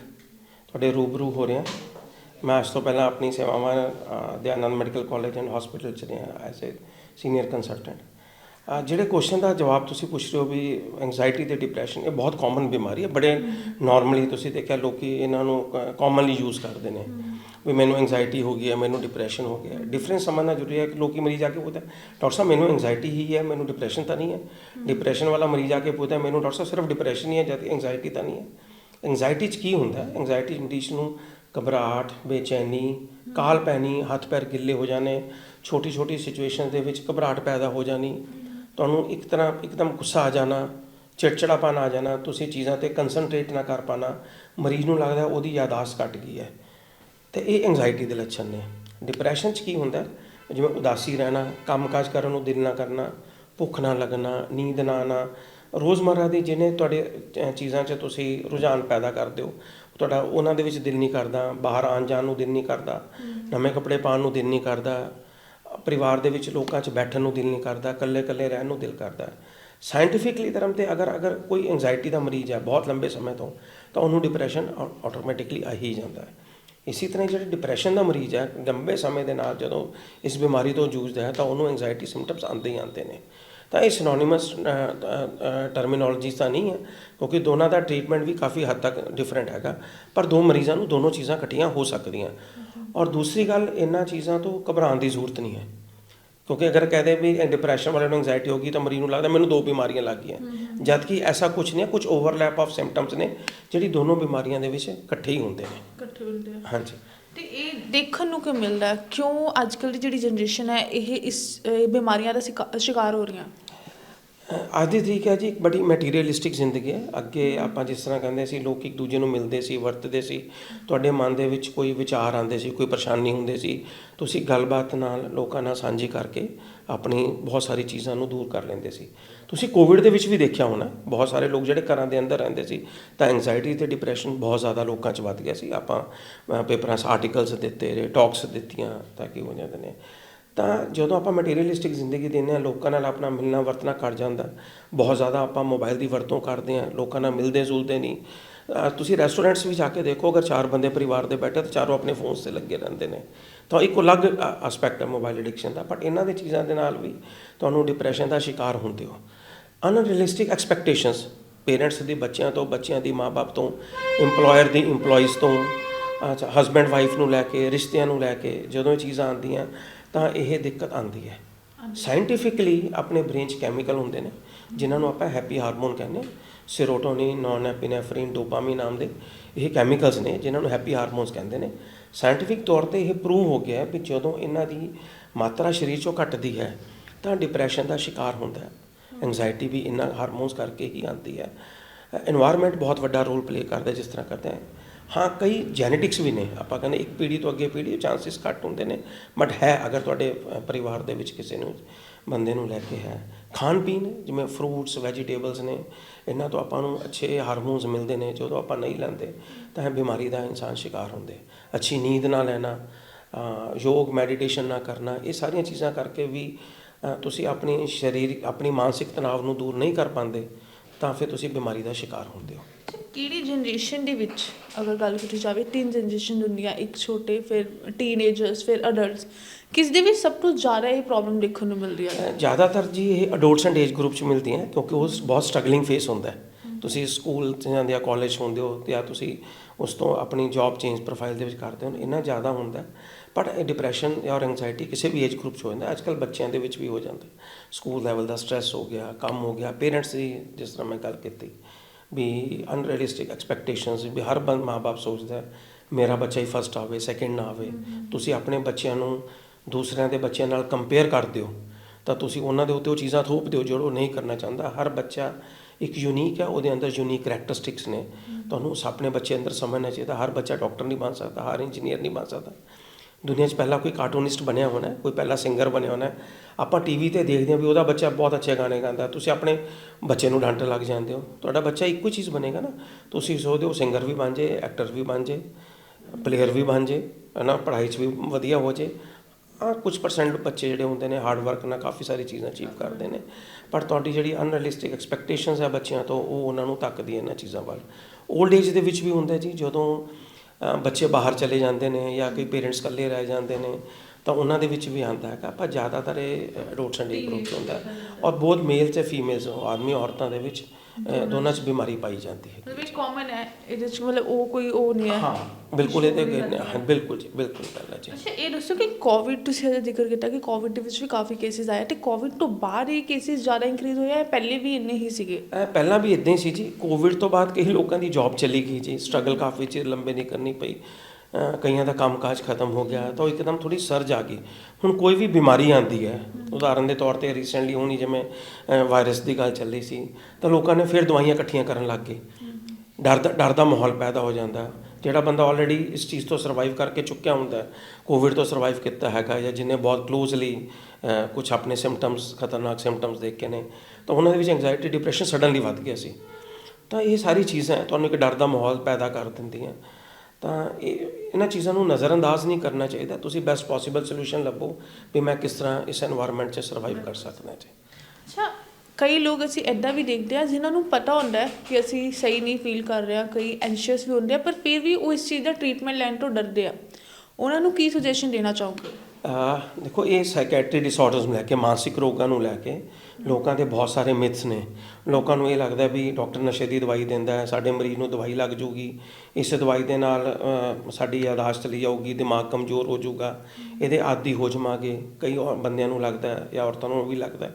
ਤੁਹਾਡੇ ਰੂਬਰੂ ਹੋ ਰਿਹਾ। ਮੈਂ ਅੱਜ ਤੋਂ ਪਹਿਲਾਂ ਆਪਣੀ ਸੇਵਾਵਾਂ ਅ, Dayanand medical college and hospital ਚ ਰਿਹਾ ਐਜ਼ ਏ ਸੀਨੀਅਰ ਕੰਸਲਟੈਂਟ ਜਿਹੜੇ ਕੁਐਸਚਨ ਦਾ ਜਵਾਬ ਤੁਸੀਂ ਪੁੱਛ ਰਹੇ ਹੋ ਵੀ ਐਂਗਜ਼ਾਇਟੀ ਤੇ ਡਿਪਰੈਸ਼ਨ ਇਹ ਬਹੁਤ ਕਾਮਨ ਬਿਮਾਰੀ ਹੈ, ਬੜੇ ਨਾਰਮਲੀ ਤੁਸੀਂ ਦੇਖਿਆ ਲੋਕੀ ਇਹਨਾਂ ਨੂੰ ਕਾਮਨਲੀ ਯੂਜ਼ ਕਰਦੇ ਨੇ ਵੀ ਮੈਨੂੰ ਐਂਗਜ਼ਾਇਟੀ ਹੋ ਗਈ ਹੈ, ਮੈਨੂੰ ਡਿਪਰੈਸ਼ਨ ਹੋ ਗਿਆ ਡਿਫਰੈਂਸ ਸਮਝਣਾ ਜ਼ਰੂਰੀ ਹੈ ਕਿ ਲੋਕੀ ਮਰੀਜ਼ ਆ ਕੇ ਪੁੱਛਦਾ ਡਾਕਟਰ ਸਾਹਿਬ, ਮੈਨੂੰ ਐਂਗਜ਼ਾਇਟੀ ਹੀ ਹੈ, ਮੈਨੂੰ ਡਿਪਰੈਸ਼ਨ ਤਾਂ ਨਹੀਂ ਹੈ। ਡਿਪਰੈਸ਼ਨ ਵਾਲਾ ਮਰੀਜ਼ ਆ ਕੇ ਪੁੱਛਦਾ ਮੈਨੂੰ ਡਾਕਟਰ ਸਾਹਿਬ, ਸਿਰਫ ਡਿਪਰੈਸ਼ਨ ਹੀ ਹੈ, ਜਦ ਐਂਗਜ਼ਾਇਟੀ ਤਾਂ ਨਹੀਂ ਹੈ? ਐਂਗਜ਼ਾਇਟੀ 'ਚ ਕੀ ਹੁੰਦਾ ਹੈ? ਐਂਗਜ਼ਾਇਟੀ ਮਰੀਜ਼ ਨੂੰ ਘਬਰਾਹਟ, ਬੇਚੈਨੀ, ਕਾਲ ਪੈਣੀ, ਹੱਥ ਪੈਰ ਗਿੱਲੇ ਹੋ ਜਾਣੇ ਛੋਟੀ ਛੋਟੀ ਸਿਚੁਏਸ਼ਨ ਦੇ ਵਿੱਚ ਘਬਰਾਹਟ ਪੈਦਾ ਹੋ ਜਾਣੀ। ਤੁਹਾਨੂੰ ਇੱਕ ਤਰ੍ਹਾਂ ਇੱਕਦਮ ਗੁੱਸਾ ਆ ਜਾਣਾ ਚਿੜਚਿੜਾਪਨ ਆ ਜਾਣਾ ਤੁਸੀਂ ਚੀਜ਼ਾਂ ਤੇ ਕਨਸੈਂਟਰੇਟ ਨਾ ਕਰ ਪਾਣਾ ਮਰੀਜ਼ ਨੂੰ ਲੱਗਦਾ ਉਹਦੀ ਯਾਦਾਸ਼ਤ ਘਟ ਗਈ ਹੈ। ਤੇ ਇਹ ਐਂਗਜ਼ਾਇਟੀ ਦੇ ਲੱਛਣ ਨੇ। ਡਿਪਰੈਸ਼ਨ 'ਚ ਕੀ ਹੁੰਦਾ? ਜਿਵੇਂ ਉਦਾਸੀ ਰਹਿਣਾ ਕੰਮਕਾਜ ਕਰਨ ਨੂੰ ਦਿਲ ਨਾ ਕਰਨਾ ਭੁੱਖ ਨਾ ਲੱਗਣਾ ਨੀਂਦ ਨਾ ਆਉਣਾ ਰੋਜ਼ਮਰਰਾ ਦੀ ਜਿਹਨੇ ਤੁਹਾਡੇ ਚੀਜ਼ਾਂ 'ਚ ਤੁਸੀਂ ਰੁਝਾਨ ਪੈਦਾ ਕਰਦੇ ਹੋ ਤੁਹਾਡਾ ਉਹਨਾਂ ਦੇ ਵਿੱਚ ਦਿਲ ਨਹੀਂ ਕਰਦਾ ਬਾਹਰ ਆਉਣ ਜਾਣ ਨੂੰ ਦਿਲ ਨਹੀਂ ਕਰਦਾ ਨਵੇਂ ਕੱਪੜੇ ਪਾਉਣ ਨੂੰ ਦਿਲ ਨਹੀਂ ਕਰਦਾ ਪਰਿਵਾਰ ਦੇ ਵਿੱਚ ਲੋਕਾਂ 'ਚ ਬੈਠਣ ਨੂੰ ਦਿਲ ਨਹੀਂ ਕਰਦਾ, ਇਕੱਲੇ ਇਕੱਲੇ ਰਹਿਣ ਨੂੰ ਦਿਲ ਕਰਦਾ ਸਾਇੰਟੀਫਿਕਲੀ ਧਰਮ ਤੇ ਅਗਰ ਅਗਰ ਕੋਈ ਐਂਗਜ਼ਾਇਟੀ ਦਾ ਮਰੀਜ਼ ਹੈ ਬਹੁਤ ਲੰਬੇ ਸਮੇਂ ਤੋਂ, ਤਾਂ ਉਹਨੂੰ ਡਿਪਰੈਸ਼ਨ ਆਟੋਮੈਟਿਕਲੀ ਆ ਹੀ ਜਾਂਦਾ ਹੈ। ਇਸੇ ਤਰ੍ਹਾਂ ਹੀ ਜਿਹੜੇ ਡਿਪਰੈਸ਼ਨ ਦਾ ਮਰੀਜ਼ ਹੈ, ਲੰਬੇ ਸਮੇਂ ਦੇ ਨਾਲ ਜਦੋਂ ਇਸ ਬਿਮਾਰੀ ਤੋਂ ਜੂਝਦਾ ਹੈ, ਤਾਂ ਉਹਨੂੰ ਐਂਗਜ਼ਾਇਟੀ ਸਿੰਪਟਮਸ ਆਉਂਦੇ ਹੀ ਆਉਂਦੇ ਨੇ। ਤਾਂ ਇਹ ਸਿਨੋਨਿਮਸ ਟਰਮੀਨੋਲੋਜੀ ਤਾਂ ਨਹੀਂ ਹੈ, ਕਿਉਂਕਿ ਦੋਨਾਂ ਦਾ ਟ੍ਰੀਟਮੈਂਟ ਵੀ ਕਾਫੀ ਹੱਦ ਤੱਕ ਡਿਫਰੈਂਟ ਹੈਗਾ, ਪਰ ਦੋ ਮਰੀਜ਼ਾਂ ਨੂੰ ਦੋਨੋਂ ਚੀਜ਼ਾਂ ਇਕੱਠੀਆਂ ਹੋ ਸਕਦੀਆਂ। ਔਰ ਦੂਸਰੀ ਗੱਲ ਇਹਨਾਂ ਚੀਜ਼ਾਂ ਤੋਂ ਘਬਰਾਉਣ ਦੀ ਜ਼ਰੂਰਤ ਨਹੀਂ ਹੈ। ਕਿਉਂਕਿ ਅਗਰ ਕਹਦੇ ਵੀ ਡਿਪਰੈਸ਼ਨ ਵਾਲੇ ਨੂੰ ਐਂਗਜ਼ਾਇਟੀ ਹੋਗੀ ਤਾਂ ਮਰੀਜ਼ ਨੂੰ ਲੱਗਦਾ ਮੈਨੂੰ ਦੋ ਬਿਮਾਰੀਆਂ ਲੱਗ ਗਈਆਂ। ਜਦ ਕਿ ਐਸਾ ਕੁਝ ਨਹੀਂ ਹੈ ਕੁਝ ਓਵਰਲੈਪ ਆਫ ਸਿੰਪਟਮਸ ਨੇ ਜਿਹੜੀ ਦੋਨੋਂ ਬਿਮਾਰੀਆਂ ਦੇ ਵਿੱਚ ਇਕੱਠੇ ਹੀ ਹੁੰਦੇ ਨੇ। ਇਕੱਠੇ ਹੁੰਦੇ ਆ। ਹਾਂਜੀ। ਤੇ ਇਹ ਦੇਖਣ ਨੂੰ ਕਿਉਂ ਮਿਲਦਾ ਹੈ? ਕਿਉਂ ਅੱਜ ਕੱਲ੍ਹ ਦੀ ਜਿਹੜੀ ਜਨਰੇਸ਼ਨ ਹੈ ਇਹ ਇਸ ਬਿਮਾਰੀਆਂ ਦਾ ਸ਼ਿਕਾ- ਸ਼ਿਕਾਰ ਹੋ ਰਹੀਆਂ? ਅੱਜ ਦੀ ਤਰੀਕ ਹੈ ਜੀ ਇੱਕ ਬੜੀ ਮਟੀਰੀਅਲਿਸਟਿਕ ਜ਼ਿੰਦਗੀ ਹੈ। ਅੱਗੇ ਆਪਾਂ ਜਿਸ ਤਰ੍ਹਾਂ ਕਹਿੰਦੇ ਸੀ ਲੋਕ ਇੱਕ ਦੂਜੇ ਨੂੰ ਮਿਲਦੇ ਸੀ ਵਰਤਦੇ ਸੀ। ਤੁਹਾਡੇ ਮਨ ਦੇ ਵਿੱਚ ਕੋਈ ਵਿਚਾਰ ਆਉਂਦੇ ਸੀ ਕੋਈ ਪਰੇਸ਼ਾਨੀ ਹੁੰਦੇ ਸੀ। ਤੁਸੀਂ ਗੱਲਬਾਤ ਨਾਲ ਲੋਕਾਂ ਨਾਲ ਸਾਂਝੀ ਕਰਕੇ ਆਪਣੀ ਬਹੁਤ ਸਾਰੀ ਚੀਜ਼ਾਂ ਨੂੰ ਦੂਰ ਕਰ ਲੈਂਦੇ ਸੀ। ਤੁਸੀਂ ਕੋਵਿਡ ਦੇ ਵਿੱਚ ਵੀ ਦੇਖਿਆ ਹੋਣਾ ਬਹੁਤ ਸਾਰੇ ਲੋਕ ਜਿਹੜੇ ਘਰਾਂ ਦੇ ਅੰਦਰ ਰਹਿੰਦੇ ਸੀ ਤਾਂ ਐਂਗਜ਼ਾਇਟੀ ਤੇ ਡਿਪਰੈਸ਼ਨ ਬਹੁਤ ਜ਼ਿਆਦਾ ਲੋਕਾਂ 'ਚ ਵੱਧ ਗਿਆ ਸੀ। ਆਪਾਂ ਅ, ਪੇਪਰਾਂ 'ਚ ਆਰਟੀਕਲਸ ਦਿੱਤੇ ਟਾਕਸ ਦਿੱਤੀਆਂ ਤਾਂ ਕਿ ਹੋ ਜਾਂਦੇ ਨੇ। ਤਾਂ ਜਦੋਂ ਆਪਾਂ ਮਟੀਰੀਅਲਿਸਟਿਕ ਜ਼ਿੰਦਗੀ ਦਿੰਦੇ ਹਾਂ, ਲੋਕਾਂ ਨਾਲ ਆਪਣਾ ਮਿਲਣਾ, ਵਰਤਣਾ ਘੱਟ ਜਾਂਦਾ। ਬਹੁਤ ਜ਼ਿਆਦਾ ਆਪਾਂ ਮੋਬਾਈਲ ਦੀ ਵਰਤੋਂ ਕਰਦੇ ਹਾਂ, ਲੋਕਾਂ ਨਾਲ ਮਿਲਦੇ ਜੁਲਦੇ ਨਹੀਂ। ਤੁਸੀਂ ਰੈਸਟੋਰੈਂਟਸ ਵੀ ਜਾ ਕੇ ਦੇਖੋ, ਅਗਰ ਚਾਰ ਬੰਦੇ ਪਰਿਵਾਰ ਦੇ ਬੈਠੇ, ਤਾਂ ਚਾਰੋਂ ਆਪਣੇ ਫੋਨਸ ਤੇ ਲੱਗੇ ਰਹਿੰਦੇ ਨੇ। ਤਾਂ ਇੱਕ ਅਲੱਗ ਐਸਪੈਕਟ ਹੈ ਮੋਬਾਈਲ ਐਡਿਕਸ਼ਨ ਦਾ। ਬਟ ਇਹਨਾਂ ਦੇ ਚੀਜ਼ਾਂ ਦੇ ਨਾਲ ਵੀ ਤੁਹਾਨੂੰ ਡਿਪਰੈਸ਼ਨ ਦਾ ਸ਼ਿਕਾਰ ਹੁੰਦੇ ਹੋ। ਅਨਰੀਅਲਿਸਟਿਕ ਐਕਸਪੈਕਟੇਸ਼ਨਸ ਪੇਰੈਂਟਸ ਦੀ ਬੱਚਿਆਂ ਤੋਂ, ਬੱਚਿਆਂ ਦੀ ਮਾਪੇ ਤੋਂ, EMPLOYER ਦੀ EMPLOYEES ਤੋਂ ਅੱਛਾ ਹਸਬੈਂਡ ਵਾਈਫ ਨੂੰ ਲੈ ਕੇ, ਰਿਸ਼ਤਿਆਂ ਨੂੰ ਲੈ ਕੇ ਜਦੋਂ ਇਹ ਚੀਜ਼ਾਂ ਆਉਂਦੀਆਂ ਤਾਂ ਇਹ ਦਿੱਕਤ ਆਂਦੀ ਹੈ। ਸਾਇੰਟੀਫਿਕਲੀ ਆਪਣੇ ਬ੍ਰੇਨ 'ਚ ਕੈਮੀਕਲ ਹੁੰਦੇ ਨੇ ਜਿਨ੍ਹਾਂ ਨੂੰ ਆਪਾਂ ਹੈਪੀ ਹਾਰਮੋਨ ਕਹਿੰਦੇ ਸੇਰੋਟੋਨਿਨ ਨੌਨ ਐਪੀਨੇਫ੍ਰਿਨ ਡੋਪਾਮਾਈਨ ਨਾਮ ਦੇ ਇਹ ਕੈਮੀਕਲਸ ਨੇ ਜਿਨ੍ਹਾਂ ਨੂੰ ਹੈਪੀ ਹਾਰਮੋਨਸ ਕਹਿੰਦੇ ਨੇ। ਸਾਇੰਟੀਫਿਕ ਤੌਰ ਤੇ ਇਹ ਪ੍ਰੂਵ ਹੋ ਗਿਆ ਵੀ ਜਦੋਂ ਇਹਨਾਂ ਦੀ ਮਾਤਰਾ ਸਰੀਰ 'ਚੋਂ ਘਟਦੀ ਹੈ ਤਾਂ ਡਿਪਰੈਸ਼ਨ ਦਾ ਸ਼ਿਕਾਰ ਹੁੰਦਾ ਹੈ। ਐਂਗਜ਼ਾਇਟੀ ਵੀ ਇਹਨਾਂ ਹਾਰਮੋਨਸ ਕਰਕੇ ਹੀ ਆਉਂਦੀ ਹੈ। এনवायरमेंट ਬਹੁਤ ਵੱਡਾ ਰੋਲ ਪਲੇ ਕਰਦਾ ਜਿਸ ਤਰ੍ਹਾਂ ਕਰਦੇ ਹੈ। ਹਾਂ, ਕਈ ਜੈਨੇਟਿਕਸ ਵੀ ਨੇ। ਆਪਾਂ ਕਹਿੰਦੇ ਇੱਕ ਪੀੜ੍ਹੀ ਤੋਂ ਅੱਗੇ ਪੀੜ੍ਹੀ ਚਾਂਸਸ ਘੱਟ ਹੁੰਦੇ ਨੇ। ਬਟ ਹੈ, ਅਗਰ ਤੁਹਾਡੇ ਪਰਿਵਾਰ ਦੇ ਵਿੱਚ ਕਿਸੇ ਨੂੰ, ਬੰਦੇ ਨੂੰ ਲੈ ਕੇ ਹੈ। ਖਾਣ ਪੀਣ, ਜਿਵੇਂ ਫਰੂਟਸ ਵੈਜੀਟੇਬਲਸ ਨੇ, ਇਹਨਾਂ ਤੋਂ ਆਪਾਂ ਨੂੰ ਅੱਛੇ ਹਾਰਮੋਨਸ ਮਿਲਦੇ ਨੇ। ਜਦੋਂ ਆਪਾਂ ਨਹੀਂ ਲੈਂਦੇ, ਤਾਂ ਇਹ ਬਿਮਾਰੀ ਦਾ ਇਨਸਾਨ ਸ਼ਿਕਾਰ ਹੁੰਦੇ। ਅੱਛੀ ਨੀਂਦ ਨਾ ਲੈਣਾ ਯੋਗ ਮੈਡੀਟੇਸ਼ਨ ਨਾ ਕਰਨਾ, ਇਹ ਸਾਰੀਆਂ ਚੀਜ਼ਾਂ ਕਰਕੇ ਵੀ ਤੁਸੀਂ ਆਪਣੀ ਸਰੀਰ, ਆਪਣੀ ਮਾਨਸਿਕ ਤਣਾਅ ਨੂੰ ਦੂਰ ਨਹੀਂ ਕਰ ਪਾਉਂਦੇ, ਤਾਂ ਫਿਰ ਤੁਸੀਂ ਬਿਮਾਰੀ ਦਾ ਸ਼ਿਕਾਰ ਹੁੰਦੇ ਹੋ। ਕਿਹੜੀ ਜਨਰੇਸ਼ਨ ਦੇ ਵਿੱਚ ਅਗਰ ਗੱਲ ਕੀਤੀ ਜਾਵੇ, ਤਿੰਨ ਜਨਰੇਸ਼ਨ ਹੁੰਦੀਆਂ ਇੱਕ ਛੋਟੇ, ਫਿਰ ਟੀਨੇਜਰਸ ਫਿਰ ਅਡਲਟਸ ਕਿਸ ਦੇ ਵਿੱਚ ਸਭ ਤੋਂ ਜ਼ਿਆਦਾ ਇਹ ਪ੍ਰੋਬਲਮ ਦੇਖਣ ਨੂੰ ਮਿਲਦੀ ਹੈ? ਜ਼ਿਆਦਾਤਰ ਜੀ ਇਹ ਅਡਲਟਸ ਐਂਡ ਏਜ ਗਰੁੱਪ ਚ ਮਿਲਦੀਆਂ ਕਿਉਂਕਿ ਉਹ ਬਹੁਤ ਸਟਰਗਲਿੰਗ ਫੇਸ ਹੁੰਦਾ ਹੈ। ਤੁਸੀਂ ਸਕੂਲ ਚ ਜਾਂਦੇ ਆ ਕਾਲਜ ਹੁੰਦੇ ਹੋ ਤੇ ਆ ਤੁਸੀਂ ਉਸ ਤੋਂ ਆਪਣੀ ਜੌਬ ਚੇਂਜ ਪ੍ਰੋਫਾਈਲ ਦੇ ਵਿੱਚ ਕਰਦੇ ਹੋ, ਇੰਨਾ ਜ਼ਿਆਦਾ ਹੁੰਦਾ ਬਟ ਇਹ ਡਿਪਰੈਸ਼ਨ ਜਾਂ ਐਂਗਜ਼ਾਇਟੀ ਕਿਸੇ ਵੀ ਏਜ ਗਰੁੱਪ ਚ ਹੋ ਜਾਂਦਾ ਅੱਜ ਕੱਲ ਬੱਚਿਆਂ ਦੇ ਵਿੱਚ ਵੀ ਹੋ ਜਾਂਦਾ ਸਕੂਲ ਲੈਵਲ ਦਾ ਸਟ੍ਰੈਸ ਹੋ ਗਿਆ, ਕੰਮ ਹੋ ਗਿਆ ਪੇਰੈਂਟਸ ਦੀ ਜਿਸ ਤਰ੍ਹਾਂ ਮੈਂ ਗੱਲ ਕੀਤੀ ਵੀ ਅਨਰੀਅਲਿਸਟਿਕ ਐਕਸਪੈਕਟੇਸ਼ਨਸ ਵੀ ਹਰ ਬੰਦ ਮਾਪੇ ਸੋਚਦਾ ਮੇਰਾ ਬੱਚਾ ਹੀ ਫਸਟ ਆਵੇ ਸੈਕਿੰਡ ਨਾ ਆਵੇ। ਤੁਸੀਂ ਆਪਣੇ ਬੱਚਿਆਂ ਨੂੰ ਦੂਸਰਿਆਂ ਦੇ ਬੱਚਿਆਂ ਨਾਲ ਕੰਪੇਅਰ ਕਰਦੇ ਹੋ ਤਾਂ ਤੁਸੀਂ ਉਹਨਾਂ ਦੇ ਉੱਤੇ ਉਹ ਚੀਜ਼ਾਂ ਥੋਪਦੇ ਹੋ ਜੋ ਉਹ ਨਹੀਂ ਕਰਨਾ ਚਾਹੁੰਦਾ। ਹਰ ਬੱਚਾ ਇੱਕ ਯੂਨੀਕ ਹੈ ਉਹਦੇ ਅੰਦਰ ਯੂਨੀਕ ਕਰੈਕਟਰਿਸਟਿਕਸ ਨੇ। ਤੁਹਾਨੂੰ ਉਸ ਆਪਣੇ ਬੱਚੇ ਅੰਦਰ ਸਮਝਣਾ ਚਾਹੀਦਾ। ਹਰ ਬੱਚਾ ਡਾਕਟਰ ਨਹੀਂ ਬਣ ਸਕਦਾ ਹਰ ਇੰਜੀਨੀਅਰ ਨਹੀਂ ਬਣ ਸਕਦਾ। ਦੁਨੀਆ 'ਚ ਪਹਿਲਾਂ ਕੋਈ ਕਾਰਟੂਨਿਸਟ ਬਣਿਆ ਹੋਣਾ ਕੋਈ ਪਹਿਲਾਂ ਸਿੰਗਰ ਬਣਿਆ ਹੋਣਾ ਹੈ। ਆਪਾਂ ਟੀਵੀ ਤੇ ਦੇਖਦੇ ਹਾਂ ਵੀ ਉਹਦਾ ਬੱਚਾ ਬਹੁਤ ਅੱਛੇ ਗਾਣੇ ਗਾਉਂਦਾ ਤੁਸੀਂ ਆਪਣੇ ਬੱਚੇ ਨੂੰ ਡਾਂਟਣ ਲੱਗ ਜਾਂਦੇ ਹੋ। ਤੁਹਾਡਾ ਬੱਚਾ ਇੱਕੋ ਹੀ ਚੀਜ਼ ਬਣੇਗਾ ਨਾ। ਤੁਸੀਂ ਸੋਚਦੇ ਹੋ ਸਿੰਗਰ ਵੀ ਬਣ ਜੇ, ਐਕਟਰ ਵੀ ਬਣ ਜੇ, ਪਲੇਅਰ ਵੀ ਬਣ ਜੇ, ਹਨਾ, ਪੜ੍ਹਾਈ 'ਚ ਵੀ ਵਧੀਆ ਹੋ ਜੇ। ਆ ਕੁਝ ਪਰਸੈਂਟ ਬੱਚੇ ਜਿਹੜੇ ਹੁੰਦੇ ਨੇ ਹਾਰਡ ਵਰਕ ਨਾਲ ਕਾਫੀ ਸਾਰੀ ਚੀਜ਼ਾਂ ਅਚੀਵ ਕਰਦੇ ਨੇ। ਪਰ ਤੁਹਾਡੀ ਜਿਹੜੀ ਅਨਰੀਅਲਿਸਟਿਕ ਐਕਸਪੈਕਟੇਸ਼ਨਸ ਹੈ ਬੱਚਿਆਂ ਤੋਂ, ਉਹ ਉਹਨਾਂ ਨੂੰ ਤੱਕਦੀ ਹੈ ਇਹਨਾਂ ਚੀਜ਼ਾਂ ਵੱਲ। 올ਡ ਏਜ ਦੇ ਵਿੱਚ ਵੀ ਹੁੰਦਾ ਜੀ, ਜਦੋਂ ਬੱਚੇ ਬਾਹਰ ਚਲੇ ਜਾਂਦੇ ਨੇ ਜਾਂ ਕੋਈ ਪੇਰੈਂਟਸ ਇਕੱਲੇ ਰਹਿ ਜਾਂਦੇ ਨੇ, ਤਾਂ ਉਹਨਾਂ ਦੇ ਵਿੱਚ ਵੀ ਆਉਂਦਾ ਹੈਗਾ। ਪਰ ਜ਼ਿਆਦਾਤਰ ਇਹ ਰੋਡ ਸੰਡੀ ਗਰੁੱਪ ਹੁੰਦਾ ਔਰ ਬਹੁਤ ਮੇਲ ਤੇ ਫੀਮੇਲਸ ਆਦਮੀ ਔਰਤਾਂ ਦੇ ਵਿੱਚ ਅ, ਦੋਨਾਂ 'ਚ ਬਿਮਾਰੀ ਪਾਈ ਜਾਂਦੀ ਹੈ ਮਤਲਬ ਇਹ ਕਾਮਨ ਹੈ ਇਹਦੇ ਚ ਮਤਲਬ ਉਹ ਕੋਈ ਉਹ ਨਹੀਂ ਹੈ। ਹਾਂ ਬਿਲਕੁਲ ਇਹ ਤੇ ਹਾਂ, ਬਿਲਕੁਲ ਜੀ ਬਿਲਕੁਲ ਪਹਿਲਾਂ ਜੀ। ਅੱਛਾ ਇਹ ਦੱਸੋ ਕਿ ਕੋਵਿਡ ਤੁਸੀਂ ਅਜੇ ਜ਼ਿਕਰ ਕੀਤਾ ਕਿ ਕੋਵਿਡ ਦੇ ਵਿੱਚ ਵੀ ਕਾਫੀ ਕੇਸਿਸ ਆਏ ਤੇ ਕੋਵਿਡ ਤੋਂ ਬਾਅਦ ਇਹ ਕੇਸਿਸ ਜ਼ਿਆਦਾ ਇੰਕਰੀਜ਼ ਹੋਇਆ ਹੈ ਪਹਿਲੇ ਵੀ ਇੰਨੇ ਹੀ ਸੀਗੇ? ਇਹ ਪਹਿਲਾਂ ਵੀ ਇਦਾਂ ਹੀ ਸੀ ਜੀ। ਕੋਵਿਡ ਤੋਂ ਬਾਅਦ ਕਈ ਲੋਕਾਂ ਦੀ ਜੌਬ ਚਲੀ ਗਈ ਜੀ। ਸਟਰਗਲ ਕਾਫੀ ਚਿਰ ਲੰਬੇ ਨਹੀਂ ਕਰਨੀ ਪਈ। ਕਈਆਂ ਦਾ ਕੰਮਕਾਜ ਖਤਮ ਹੋ ਗਿਆ ਤਾਂ ਉਹ ਇੱਕਦਮ ਥੋੜੀ ਸਰਜ ਆ ਗਈ। ਹੁਣ ਕੋਈ ਵੀ ਬਿਮਾਰੀ ਆਂਦੀ ਹੈ, ਉਦਾਹਰਨ ਦੇ ਤੌਰ ਤੇ ਰੀਸੈਂਟਲੀ ਹੁਣੀ ਜਿਵੇਂ ਵਾਇਰਸ ਦੀ ਗੱਲ ਚੱਲੀ ਸੀ, ਤਾਂ ਲੋਕਾਂ ਨੇ ਫਿਰ ਦਵਾਈਆਂ ਇਕੱਠੀਆਂ ਕਰਨ ਲੱਗ ਗਏ। ਡਰ ਦਾ ਡਰ ਦਾ ਮਾਹੌਲ ਪੈਦਾ ਹੋ ਜਾਂਦਾ। ਜਿਹੜਾ ਬੰਦਾ ਆਲਰੇਡੀ ਇਸ ਚੀਜ਼ ਤੋਂ ਸਰਵਾਈਵ ਕਰਕੇ ਚੁੱਕਿਆ ਹੁੰਦਾ ਕੋਵਿਡ ਤੋਂ ਸਰਵਾਈਵ ਕੀਤਾ ਹੈਗਾ ਜਾਂ ਜਿਹਨੇ ਬਹੁਤ ਕਲੋਜ਼ਲੀ ਕੁਝ ਆਪਣੇ ਸਿੰਪਟਮਸ ਖਤਰਨਾਕ ਸਿੰਪਟਮਸ ਦੇਖੇ ਨੇ, ਤਾਂ ਉਹਨਾਂ ਦੇ ਵਿੱਚ ਐਂਜ਼ਾਈਟੀ ਡਿਪਰੈਸ਼ਨ ਸਡਨਲੀ ਵੱਧ ਗਿਆ ਸੀ। ਤਾਂ ਇਹ ਸਾਰੀ ਚੀਜ਼ਾਂ ਤੁਹਾਨੂੰ ਇੱਕ ਡਰ ਦਾ ਮਾਹੌਲ ਪੈਦਾ ਕਰ ਦਿੰਦੀਆਂ। ਤਾਂ ਇਹ ਇਹਨਾਂ ਚੀਜ਼ਾਂ ਨੂੰ ਨਜ਼ਰਅੰਦਾਜ਼ ਨਹੀਂ ਕਰਨਾ ਚਾਹੀਦਾ। ਤੁਸੀਂ ਬੈਸਟ ਪੋਸੀਬਲ ਸੋਲੂਸ਼ਨ ਲੱਭੋ ਵੀ ਮੈਂ ਕਿਸ ਤਰ੍ਹਾਂ ਇਸ এনवायरमेंट 'ਚ ਸਰਵਾਈਵ ਕਰ ਸਕਦਾ ਜੀ। ਅੱਛਾ ਕਈ ਲੋਕ ਅਸੀਂ ਐਦਾਂ ਵੀ ਦੇਖਦੇ ਆ ਜਿਨ੍ਹਾਂ ਨੂੰ ਪਤਾ ਹੁੰਦਾ ਹੈ ਕਿ ਅਸੀਂ ਸਹੀ ਨਹੀਂ ਫੀਲ ਕਰ ਰਹੇ ਰਿਹਾ ਕਈ ਐਂਸ਼ੀਅਸ ਵੀ ਹੁੰਦੇ ਆ ਪਰ ਫਿਰ ਵੀ ਉਹ ਇਸ ਚੀਜ਼ ਦਾ ਟ੍ਰੀਟਮੈਂਟ ਲੈਣ ਤੋਂ ਡਰਦੇ ਆ। ਉਹਨਾਂ ਨੂੰ ਕੀ ਸੁਜੈਸ਼ਨ ਦੇਣਾ ਚਾਹੋਗੇ? ਆ ਦੇਖੋ ਇਹ ਸਾਈਕੈਟਰੀ ਡਿਸਆਰਡਰਸ ਨੂੰ ਲੈ ਕੇ ਮਾਨਸਿਕ ਰੋਗਾਂ ਨੂੰ ਲੈ ਕੇ ਲੋਕਾਂ ਦੇ ਬਹੁਤ ਸਾਰੇ ਮਿਥਸ ਨੇ। ਲੋਕਾਂ ਨੂੰ ਇਹ ਲੱਗਦਾ ਵੀ ਡਾਕਟਰ ਨਸ਼ੇ ਦੀ ਦਵਾਈ ਦਿੰਦਾ ਹੈ, ਸਾਡੇ ਮਰੀਜ਼ ਨੂੰ ਦਵਾਈ ਲੱਗ ਜੂਗੀ। ਇਸ ਦਵਾਈ ਦੇ ਨਾਲ ਸਾਡੀ ਯਾਦਾਸ਼ਤ ਚਲੀ ਜਾਊਗੀ, ਦਿਮਾਗ ਕਮਜ਼ੋਰ ਹੋ ਜਾਊਗਾ ਇਹਦੇ ਆਦੀ ਹੋ ਜਾਵਾਂਗੇ ਕਈ ਔਰ ਬੰਦਿਆਂ ਨੂੰ ਲੱਗਦਾ ਹੈ ਜਾਂ ਔਰਤਾਂ ਨੂੰ ਵੀ ਲੱਗਦਾ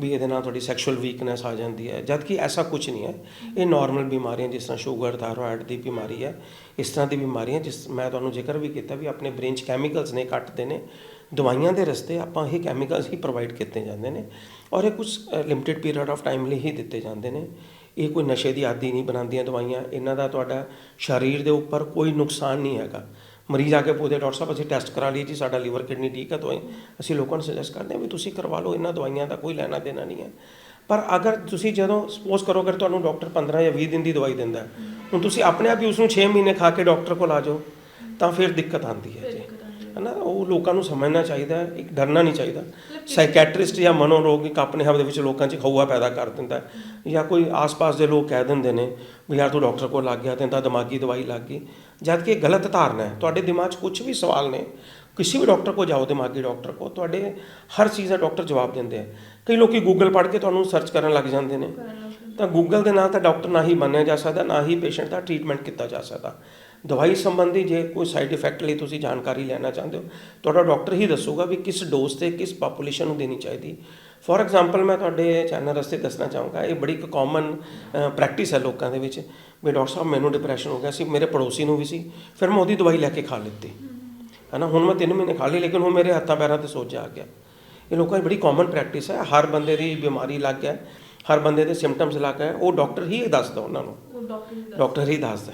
ਵੀ ਇਹਦੇ ਨਾਲ ਤੁਹਾਡੀ ਸੈਕਸ਼ੂਅਲ ਵੀਕਨੈਸ ਆ ਜਾਂਦੀ ਹੈ। ਜਦ ਕਿ ਐਸਾ ਕੁਝ ਨਹੀਂ ਹੈ। ਇਹ ਨਾਰਮਲ ਬਿਮਾਰੀਆਂ, ਜਿਸ ਤਰ੍ਹਾਂ ਸ਼ੂਗਰ ਥਾਇਰੋਇਡ ਦੀ ਬਿਮਾਰੀ ਹੈ। ਇਸ ਤਰ੍ਹਾਂ ਦੀ ਬਿਮਾਰੀਆਂ ਜਿਸ, ਮੈਂ ਤੁਹਾਨੂੰ ਜ਼ਿਕਰ ਵੀ ਕੀਤਾ ਵੀ ਆਪਣੇ ਬ੍ਰੇਨ 'ਚ ਕੈਮੀਕਲਸ ਨੇ, ਘੱਟਦੇ ਨੇ। ਦਵਾਈਆਂ ਦੇ ਰਸਤੇ ਆਪਾਂ ਇਹ ਕੈਮੀਕਲਸ ਹੀ ਪ੍ਰੋਵਾਈਡ ਕੀਤੇ ਜਾਂਦੇ ਨੇ। ਔਰ ਇਹ ਕੁਝ ਲਿਮਿਟਿਡ ਪੀਰੀਅਡ ਆਫ ਟਾਈਮ ਲਈ ਹੀ ਦਿੱਤੇ ਜਾਂਦੇ ਨੇ। ਇਹ ਕੋਈ ਨਸ਼ੇ ਦੀ ਆਦੀ ਨਹੀਂ ਬਣਾਉਂਦੀਆਂ ਦਵਾਈਆਂ। ਇਹਨਾਂ ਦਾ ਤੁਹਾਡਾ ਸਰੀਰ ਦੇ ਉੱਪਰ ਕੋਈ ਨੁਕਸਾਨ ਨਹੀਂ ਹੈਗਾ। ਮਰੀਜ਼ ਆ ਕੇ ਪੁੱਛਦੇ, ਡਾਕਟਰ ਸਾਹਿਬ, ਅਸੀਂ ਟੈਸਟ ਕਰਾ ਲਈਏ ਜੀ, ਸਾਡਾ ਲੀਵਰ, ਕਿਡਨੀ ਠੀਕ ਹੈ ਤਾਂ ਅਸੀਂ ਲੋਕਾਂ ਨੂੰ ਸੁਜੈਸਟ ਕਰਦੇ ਹਾਂ ਵੀ ਤੁਸੀਂ ਕਰਵਾ ਲਓ, ਇਹਨਾਂ ਦਵਾਈਆਂ ਦਾ ਕੋਈ ਲੈਣਾ ਦੇਣਾ ਨਹੀਂ ਹੈ। ਪਰ ਅਗਰ ਤੁਸੀਂ ਜਦੋਂ ਸਪੋਜ਼ ਕਰੋ, ਅਗਰ ਤੁਹਾਨੂੰ ਡਾਕਟਰ 15 ਜਾਂ 20 ਦਿਨ ਦੀ ਦਵਾਈ ਦਿੰਦਾ ਹੁਣ ਤੁਸੀਂ ਆਪਣੇ ਆਪ ਹੀ ਉਸ ਨੂੰ 6 ਮਹੀਨੇ ਖਾ ਕੇ ਡਾਕਟਰ ਕੋਲ ਆ ਜਾਓ, ਤਾਂ ਫਿਰ ਦਿੱਕਤ ਆਉਂਦੀ ਹੈ। ਹਨਾ ਉਹ ਲੋਕਾਂ ਨੂੰ ਸਮਝਣਾ ਚਾਹੀਦਾ ਹੈ, ਇੱਕ ਡਰਨਾ ਨਹੀਂ ਚਾਹੀਦਾ। ਸਾਈਕੈਟ੍ਰਿਸਟ ਜਾਂ ਮਨੋਰੋਗ ਇੱਕ ਆਪਣੇ ਆਪ ਦੇ ਵਿੱਚ ਲੋਕਾਂ 'ਚ ਖੌਆ ਪੈਦਾ ਕਰ ਦਿੰਦਾ ਹੈ। ਜਾਂ ਕੋਈ ਆਸ-ਪਾਸ ਦੇ ਲੋਕ ਕਹਿ ਦਿੰਦੇ ਨੇ ਵੀ ਯਾਰ ਤੂੰ ਡਾਕਟਰ ਕੋਲ ਲੱਗ ਗਿਆ ਤੈਨੂੰ ਤਾਂ ਦਿਮਾਗੀ ਦਵਾਈ ਲੱਗ ਗਈ। ਜਦ ਕਿ ਇਹ ਗਲਤ ਧਾਰਨਾ ਹੈ ਤੁਹਾਡੇ ਦਿਮਾਗ 'ਚ ਕੁਝ ਵੀ ਸਵਾਲ ਨੇ ਕਿਸੇ ਵੀ ਡਾਕਟਰ ਕੋਲ ਜਾਓ ਦਿਮਾਗੀ ਡਾਕਟਰ ਕੋਲ ਤੁਹਾਡੇ ਹਰ ਚੀਜ਼ ਦਾ ਡਾਕਟਰ ਜਵਾਬ ਦਿੰਦੇ ਆ। ਕਈ ਲੋਕੀ ਗੂਗਲ ਪੜ੍ਹ ਕੇ ਤੁਹਾਨੂੰ ਸਰਚ ਕਰਨ ਲੱਗ ਜਾਂਦੇ ਨੇ। ਤਾਂ ਗੂਗਲ ਦੇ ਨਾਲ ਤਾਂ ਡਾਕਟਰ ਨਾ ਹੀ ਮੰਨਿਆ ਜਾ ਸਕਦਾ ਨਾ ਹੀ ਪੇਸ਼ੈਂਟ ਦਾ ਟ੍ਰੀਟਮੈਂਟ ਕੀਤਾ ਜਾ ਸਕਦਾ। ਦਵਾਈ ਸੰਬੰਧੀ ਜੇ ਕੋਈ ਸਾਈਡ ਇਫੈਕਟ ਲਈ ਤੁਸੀਂ ਜਾਣਕਾਰੀ ਲੈਣਾ ਚਾਹੁੰਦੇ ਹੋ ਤੁਹਾਡਾ ਡਾਕਟਰ ਹੀ ਦੱਸੂਗਾ ਵੀ ਕਿਸ ਡੋਜ਼ ਤੇ ਕਿਸ ਪਾਪੂਲੇਸ਼ਨ ਨੂੰ ਦੇਣੀ ਚਾਹੀਦੀ। ਫੋਰ ਐਗਜ਼ਾਮਪਲ ਮੈਂ ਤੁਹਾਡੇ ਚੈਨਲ ਰਸਤੇ ਦੱਸਣਾ ਚਾਹੂੰਗਾ ਇਹ ਬੜੀ ਇੱਕ ਕਾਮਨ ਪ੍ਰੈਕਟਿਸ ਹੈ ਲੋਕਾਂ ਦੇ ਵਿੱਚ। ਵੀ ਡਾਕਟਰ ਸਾਹਿਬ ਮੈਨੂੰ ਡਿਪਰੈਸ਼ਨ ਹੋ ਗਿਆ ਸੀ ਮੇਰੇ ਪੜੋਸੀ ਨੂੰ ਵੀ ਸੀ ਫਿਰ ਮੈਂ ਉਹਦੀ ਦਵਾਈ ਲੈ ਕੇ ਖਾ ਲਿੱਤੀ। ਹਨਾ ਹੁਣ ਮੈਂ 3 ਮਹੀਨੇ ਖਾ ਲਈ ਲੇਕਿਨ ਹੁਣ ਮੇਰੇ ਹੱਥਾਂ ਪੈਰਾਂ ਤੇ ਸੋਜ ਆ ਗਿਆ। ਇਹ ਲੋਕਾਂ ਦੀ ਬੜੀ ਕਾਮਨ ਪ੍ਰੈਕਟਿਸ ਹੈ ਹਰ ਬੰਦੇ ਦੀ ਬਿਮਾਰੀ ਲੱਗ ਹੈ ਹਰ ਬੰਦੇ ਦੇ ਸਿੰਪਟਮਸ ਲੱਗ ਹੈ ਉਹ ਡਾਕਟਰ ਹੀ ਦੱਸਦਾ ਉਹਨਾਂ ਨੂੰ। ਡਾਕਟਰ ਹੀ ਦੱਸਦਾ।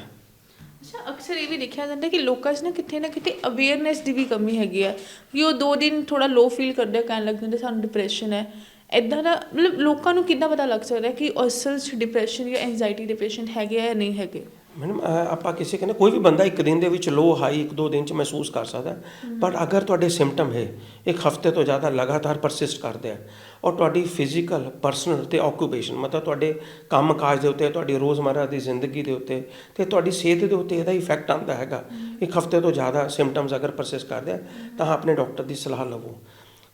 ਅੱਛਾ ਅਕਸਰ ਇਹ ਵੀ ਦੇਖਿਆ ਜਾਂਦਾ ਕਿ ਲੋਕਾਂ 'ਚ ਨਾ ਕਿਤੇ ਨਾ ਕਿਤੇ ਅਵੇਅਰਨੈਸ ਦੀ ਵੀ ਕਮੀ ਹੈਗੀ ਆ ਕਿ ਉਹ ਦੋ ਦਿਨ ਥੋੜਾ ਲੋ ਫੀਲ ਕਰਦੇ ਕਹਿਣ ਲੱਗ ਜਾਂਦੇ ਸਾਨੂੰ ਡਿਪਰੈਸ਼ਨ ਹੈ। ਇਦਾਂ ਦਾ ਮਤਲਬ ਲੋਕਾਂ ਨੂੰ ਕਿੱਦਾਂ ਪਤਾ ਲੱਗ ਸਕਦਾ ਹੈ ਕਿ ਅਸਲ 'ਚ ਡਿਪਰੈਸ਼ਨ ਜਾਂ ਐਂਜ਼ਾਈਟੀ ਦੇ ਪੇਸ਼ੈਂਟ ਹੈਗੇ ਆ ਜਾਂ ਨਹੀਂ ਹੈਗੇ? ਮੈਡਮ ਆਪਾਂ ਕਿਸੇ ਕਹਿੰਦੇ ਕੋਈ ਵੀ ਬੰਦਾ ਇੱਕ ਦਿਨ ਦੇ ਵਿੱਚ ਲੋ ਹਾਈ ਇੱਕ ਦੋ ਦਿਨ ਚ ਮਹਿਸੂਸ ਕਰ ਸਕਦਾ। ਹੈ। ਪਰ ਅਗਰ ਤੁਹਾਡੇ ਸਿੰਪਟਮ ਹੈ ਇੱਕ ਹਫ਼ਤੇ ਤੋਂ ਜ਼ਿਆਦਾ ਲਗਾਤਾਰ ਪਰਸਿਸਟ ਕਰਦੇ ਆ ਔਰ ਤੁਹਾਡੀ ਫਿਜ਼ੀਕਲ ਪਰਸਨਲ ਤੇ ਆਕੂਪੇਸ਼ਨ ਮਤਲਬ ਤੁਹਾਡੇ ਕੰਮ ਕਾਜ ਦੇ ਉੱਤੇ, ਤੁਹਾਡੀ ਰੋਜ਼ਮਰਰਾ ਦੀ ਜ਼ਿੰਦਗੀ ਦੇ ਉੱਤੇ ਤੇ ਤੁਹਾਡੀ ਸਿਹਤ ਦੇ ਉੱਤੇ ਇਹਦਾ ਇਫੈਕਟ ਆਉਂਦਾ ਹੈਗਾ। ਇੱਕ ਹਫ਼ਤੇ ਤੋਂ ਜ਼ਿਆਦਾ ਸਿੰਪਟਮਸ ਅਗਰ ਪਰਸਿਸਟ ਕਰਦੇ ਆ, ਤਾਂ ਆਪਣੇ ਡਾਕਟਰ ਦੀ ਸਲਾਹ ਲਵੋ।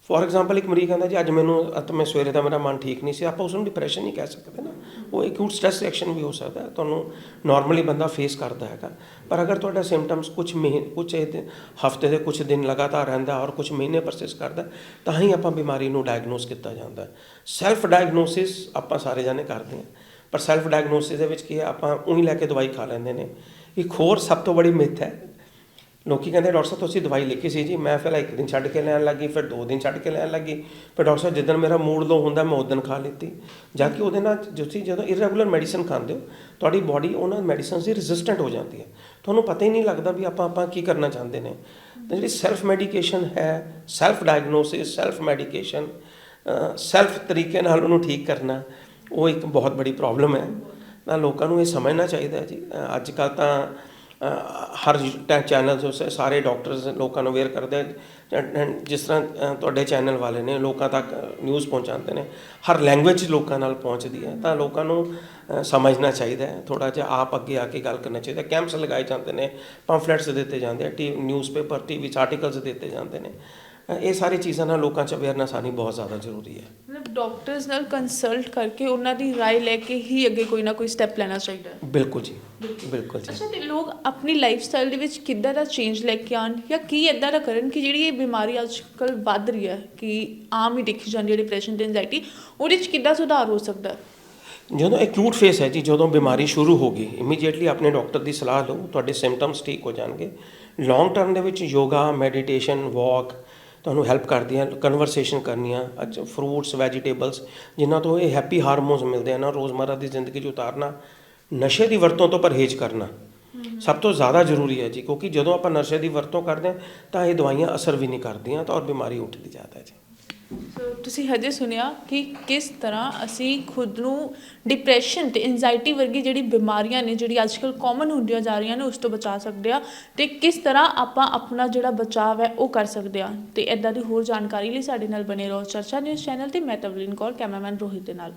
ਫੋਰ ਐਗਜ਼ਾਮਪਲ ਇੱਕ ਮਰੀਜ਼ ਕਹਿੰਦਾ ਜੀ, ਅੱਜ ਮੈਨੂੰ, ਅੱਜ ਮੈਂ ਸਵੇਰੇ ਦਾ ਮੇਰਾ ਮਨ ਠੀਕ ਨਹੀਂ ਸੀ, ਆਪਾਂ ਉਸ ਨੂੰ ਡਿਪਰੈਸ਼ਨ ਨਹੀਂ ਕਹਿ ਸਕਦੇ ਨਾ। ਉਹ ਇੱਕ ਸਟ੍ਰੈਸ ਰਿਐਕਸ਼ਨ ਵੀ ਹੋ ਸਕਦਾ ਹੈ, ਤੁਹਾਨੂੰ ਨਾਰਮਲੀ ਬੰਦਾ ਫੇਸ ਕਰਦਾ ਹੈਗਾ। ਪਰ ਅਗਰ ਤੁਹਾਡਾ ਸਿੰਪਟਮਸ ਕੁਝ ਮਹੀਨੇ ਕੁਝ ਹਫ਼ਤੇ ਦੇ ਕੁਝ ਦਿਨ ਲਗਾਤਾਰ ਰਹਿੰਦਾ ਔਰ ਕੁਝ ਮਹੀਨੇ ਪਰਸਿਸ ਕਰਦਾ, ਤਾਂ ਹੀ ਆਪਾਂ ਬਿਮਾਰੀ ਨੂੰ ਡਾਇਗਨੋਸ ਕੀਤਾ ਜਾਂਦਾ ਹੈ। ਸੈਲਫ ਡਾਇਗਨੋਸਿਸ ਆਪਾਂ ਸਾਰੇ ਜਾਣੇ ਕਰਦੇ ਹਾਂ, ਪਰ ਸੈਲਫ ਡਾਇਗਨੋਸਿਸ ਦੇ ਵਿੱਚ ਕੀ ਹੈ, ਆਪਾਂ ਉਹੀ ਲੈ ਕੇ ਦਵਾਈ ਖਾ ਲੈਂਦੇ ਨੇ। ਇੱਕ ਹੋਰ ਸਭ ਤੋਂ ਬੜੀ ਮਿੱਥ ਹੈ ਲੋਕੀ ਕਹਿੰਦੇ ਡਾਕਟਰ ਸਾਹਿਬ, ਤੁਸੀਂ ਦਵਾਈ ਲਿਖੀ ਸੀ ਜੀ। ਮੈਂ ਫਿਰ ਇੱਕ ਦਿਨ ਛੱਡ ਕੇ ਲੈਣ ਲੱਗੀ, ਫਿਰ ਦੋ ਦਿਨ ਛੱਡ ਕੇ ਲੈਣ ਲੱਗੀ। ਫਿਰ ਡਾਕਟਰ ਸਾਹਿਬ, ਜਿੱਦਣ ਮੇਰਾ ਮੂਡ ਲੋ ਹੁੰਦਾ, ਮੈਂ ਉਸ ਖਾ ਲਿੱਤੀ। ਜਦ ਕਿ ਉਹਦੇ ਨਾਲ ਤੁਸੀਂ ਜਦੋਂ ਇਰੈਗੂਲਰ ਮੈਡੀਸਨ ਖਾਂਦੇ ਹੋ, ਤੁਹਾਡੀ ਬਾਡੀ ਉਹਨਾਂ ਮੈਡੀਸਿਨਸ ਦੀ ਰੈਜ਼ਿਸਟੈਂਟ ਹੋ ਜਾਂਦੀ ਹੈ। ਤੁਹਾਨੂੰ ਪਤਾ ਹੀ ਨਹੀਂ ਲੱਗਦਾ ਵੀ ਆਪਾਂ ਆਪਾਂ ਕੀ ਕਰਨਾ ਚਾਹੁੰਦੇ ਨੇ। ਤਾਂ ਜਿਹੜੀ ਸੈਲਫ ਮੈਡੀਕੇਸ਼ਨ ਹੈ self diagnosis self medication self ਤਰੀਕੇ ਨਾਲ ਉਹਨੂੰ ਠੀਕ ਕਰਨਾ, ਉਹ ਇੱਕ ਬਹੁਤ ਬੜੀ ਪ੍ਰੋਬਲਮ ਹੈ। ਨਾ ਲੋਕਾਂ ਨੂੰ ਇਹ ਸਮਝਣਾ ਚਾਹੀਦਾ ਜੀ। ਅੱਜ ਕੱਲ ਤਾਂ ਹਰ ਚੈਨਲ ਤੋਂ ਸਾਰੇ ਡਾਕਟਰਸ ਲੋਕਾਂ ਨੂੰ ਅਵੇਅਰ ਕਰਦੇ ਜਿਸ ਤਰ੍ਹਾਂ ਤੁਹਾਡੇ ਚੈਨਲ ਵਾਲੇ ਨੇ ਲੋਕਾਂ ਤੱਕ ਨਿਊਜ਼ ਪਹੁੰਚਾਉਂਦੇ ਨੇ, ਹਰ ਲੈਂਗੁਏਜ ਲੋਕਾਂ ਨਾਲ ਪਹੁੰਚਦੀ ਹੈ, ਤਾਂ ਲੋਕਾਂ ਨੂੰ ਸਮਝਣਾ ਚਾਹੀਦਾ ਹੈ ਥੋੜਾ ਜਿਹਾ ਆਪ ਅੱਗੇ ਆ ਕੇ ਗੱਲ ਕਰਨਾ ਚਾਹੀਦਾ ਕੈਂਪਸ ਲਗਾਏ ਜਾਂਦੇ ਨੇ ਪੰਫਲੇਟਸ ਦਿੱਤੇ ਜਾਂਦੇ ਆ, ਟੀ ਨਿਊਜ਼ਪੇਪਰ ਟੀਵੀ 'ਚ ਆਰਟੀਕਲਸ ਦਿੱਤੇ ਜਾਂਦੇ ਨੇ ਇਹ ਸਾਰੀ ਚੀਜ਼ਾਂ ਨਾਲ ਲੋਕਾਂ 'ਚ ਅਵੇਅਰਨੈਸ ਆਉਣੀ ਬਹੁਤ ਜ਼ਿਆਦਾ ਜ਼ਰੂਰੀ ਹੈ ਮਤਲਬ ਡਾਕਟਰਸ ਨਾਲ ਕੰਸਲਟ ਕਰਕੇ ਉਹਨਾਂ ਦੀ رائے ਲੈ ਕੇ ਹੀ ਅੱਗੇ ਕੋਈ ਨਾ ਕੋਈ ਸਟੈਪ ਲੈਣਾ ਚਾਹੀਦਾ ਹੈ ਬਿਲਕੁਲ ਜੀ ਬਿਲਕੁਲ ਜੀ ਅੱਛਾ ਤੇ ਲੋਕ ਆਪਣੀ ਲਾਈਫ ਸਟਾਈਲ ਦੇ ਵਿੱਚ ਕਿੱਦਾਂ ਦਾ ਚੇਂਜ ਲੈ ਕੇ ਆਉਣ ਜਾਂ ਕੀ ਇਦਾਂ ਦਾ ਕਰਨ ਕਿ ਜਿਹੜੀ ਇਹ ਬਿਮਾਰੀ ਅੱਜ ਕੱਲ ਵੱਧ ਰਹੀ ਹੈ ਕਿ ਆਮ ਹੀ ਦੇਖੀ ਜਾਂਦੀ ਹੈ ਡਿਪਰੈਸ਼ਨ ਤੇ ਐਂਜ਼ਾਈਟੀ ਉਹਦੇ ਵਿੱਚ ਕਿੱਦਾਂ ਸੁਧਾਰ ਹੋ ਸਕਦਾ ਹੈ ਜਦੋਂ ਐਕਿਊਟ ਫੇਸ ਹੈ ਜੀ ਜਦੋਂ ਬਿਮਾਰੀ ਸ਼ੁਰੂ ਹੋ ਗਈ ਇਮੀਡੀਏਟਲੀ ਆਪਣੇ ਡਾਕਟਰ ਦੀ ਸਲਾਹ ਲਓ ਤੁਹਾਡੇ ਸਿੰਪਟਮਸ ਠੀਕ ਹੋ ਜਾਣਗੇ ਲੌਂਗ ਟਰਮ ਦੇ ਵਿੱਚ ਯੋਗਾ ਮੈਡੀਟੇਸ਼ਨ ਵਾਕ ਤੁਹਾਨੂੰ ਹੈਲਪ ਕਰਦੀਆਂ ਕਨਵਰਸੇਸ਼ਨ ਕਰਨੀਆਂ ਅੱਛਾ ਫਰੂਟਸ ਵੈਜੀਟੇਬਲਸ ਜਿਨ੍ਹਾਂ ਤੋਂ ਇਹ ਹੈਪੀ ਹਾਰਮੋਨਸ ਮਿਲਦੇ ਆ ਨਾ ਰੋਜ਼ਮਰਰਾ ਦੀ ਜ਼ਿੰਦਗੀ 'ਚ ਉਤਾਰਨਾ ਨਸ਼ੇ ਦੀ ਵਰਤੋਂ ਤੋਂ ਪਰਹੇਜ਼ ਕਰਨਾ। ਸਭ ਤੋਂ ਜ਼ਿਆਦਾ ਜ਼ਰੂਰੀ ਹੈ ਜੀ ਕਿਉਂਕਿ ਜਦੋਂ ਆਪਾਂ ਨਸ਼ੇ ਦੀ ਵਰਤੋਂ ਕਰਦੇ ਹਾਂ ਤਾਂ ਇਹ ਦਵਾਈਆਂ ਅਸਰ ਵੀ ਨਹੀਂ ਕਰਦੀਆਂ ਤਾਂ ਔਰ ਬਿਮਾਰੀ ਉੱਠਦੀ ਜ਼ਿਆਦਾ ਹੈ ਜੀ। ਸੋ ਤੁਸੀਂ ਹਜੇ ਸੁਣਿਆ ਕਿ ਕਿਸ ਤਰ੍ਹਾਂ ਅਸੀਂ ਖੁਦ ਨੂੰ ਡਿਪਰੈਸ਼ਨ ਤੇ ਐਂਜ਼ਾਈਟੀ ਵਰਗੀ ਜਿਹੜੀ ਬਿਮਾਰੀਆਂ ਨੇ, ਜਿਹੜੀ ਅੱਜਕੱਲ ਕਾਮਨ ਹੁੰਦੀਆਂ ਜਾ ਰਹੀਆਂ ਨੇ, ਉਸ ਤੋਂ ਬਚਾ ਸਕਦੇ ਆ ਤੇ ਕਿਸ ਤਰ੍ਹਾਂ ਆਪਾਂ ਆਪਣਾ ਜਿਹੜਾ ਬਚਾਅ ਹੈ, ਉਹ ਕਰ ਸਕਦੇ ਆ ਤੇ ਇਦਾਂ ਦੀ ਹੋਰ ਜਾਣਕਾਰੀ ਲਈ ਸਾਡੇ ਨਾਲ ਬਨੇ ਰਹੋ ਚਰਚਾ ਨਿਊਜ਼ ਚੈਨਲ ਤੇ। ਮੈਂ ਤਵਲੀਨ ਕੌਰ, ਕੈਮਰਾਮੈਨ ਰੋਹਿਤ ਦੇ ਨਾਲ।